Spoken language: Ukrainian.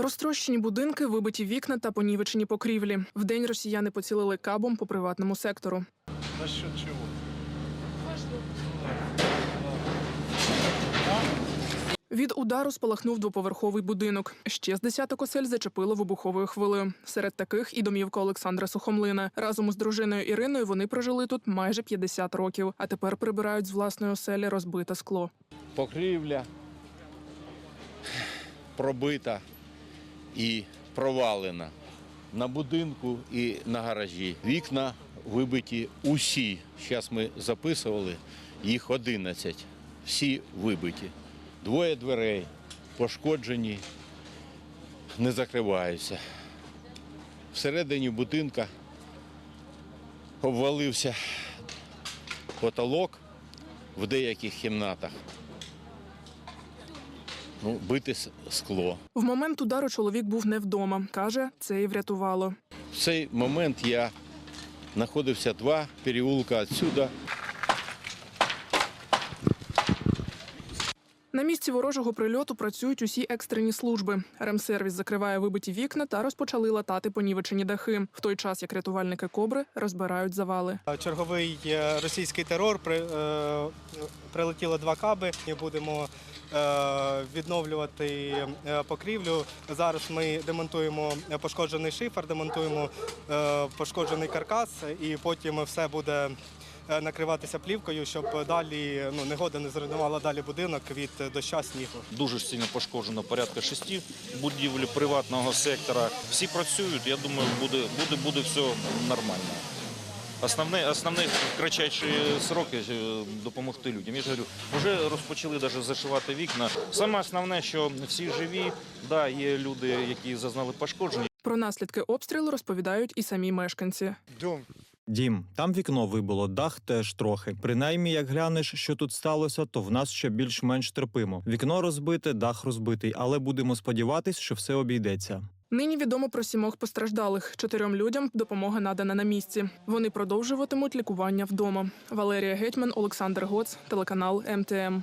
Розтрощені будинки, вибиті вікна та понівечені покрівлі. Вдень росіяни поцілили кабом по приватному сектору. За счет чего? Від удару спалахнув двоповерховий будинок. Ще з десяток осель зачепило вибуховою хвилею. Серед таких і домівка Олександра Сухомлина. Разом із дружиною Іриною вони прожили тут майже 50 років, а тепер прибирають з власної оселі розбите скло. покрівля пробита і провалена на будинку і на гаражі. Вікна вибиті усі. Зараз ми записували їх 11. Всі вибиті. Двоє дверей пошкоджені, не закриваються. Всередині будинка обвалився потолок в деяких кімнатах. Ну, бити скло. В момент удару чоловік був не вдома. каже, це і врятувало. В цей момент я знаходився два переулка відсюди. На місці ворожого прильоту працюють усі екстрені служби. Ремсервіс закриває вибиті вікна та розпочали латати понівечені дахи. В той час як рятувальники кобри розбирають завали. Черговий е, російський терор при, е, прилетіло два каби. Ми будемо е, відновлювати е, покрівлю. Зараз ми демонтуємо пошкоджений шифер, демонтуємо е, пошкоджений каркас, і потім все буде. Е, Накриватися плівкою, щоб далі ну негода не зруйнувала далі будинок від доща снігу. Дуже сильно пошкоджено порядка шести будівель приватного сектора. Всі працюють. Я думаю, буде, буде, буде все нормально. Основне, основне кратчайші сроки е, допомогти людям. Я ж говорю, вже розпочали навіть зашивати вікна. Саме основне, що всі живі, да, є люди, які зазнали пошкоджень. Про наслідки обстрілу розповідають і самі мешканці. Дом Дім, там вікно вибило, дах теж трохи. Принаймні, як глянеш, що тут сталося, то в нас ще більш-менш терпимо. Вікно розбите, дах розбитий, але будемо сподіватись, що все обійдеться. Нині відомо про сімох постраждалих. Чотирьом людям допомога надана на місці. Вони продовжуватимуть лікування вдома. Валерія Гетьман, Олександр Гоц, телеканал МТМ.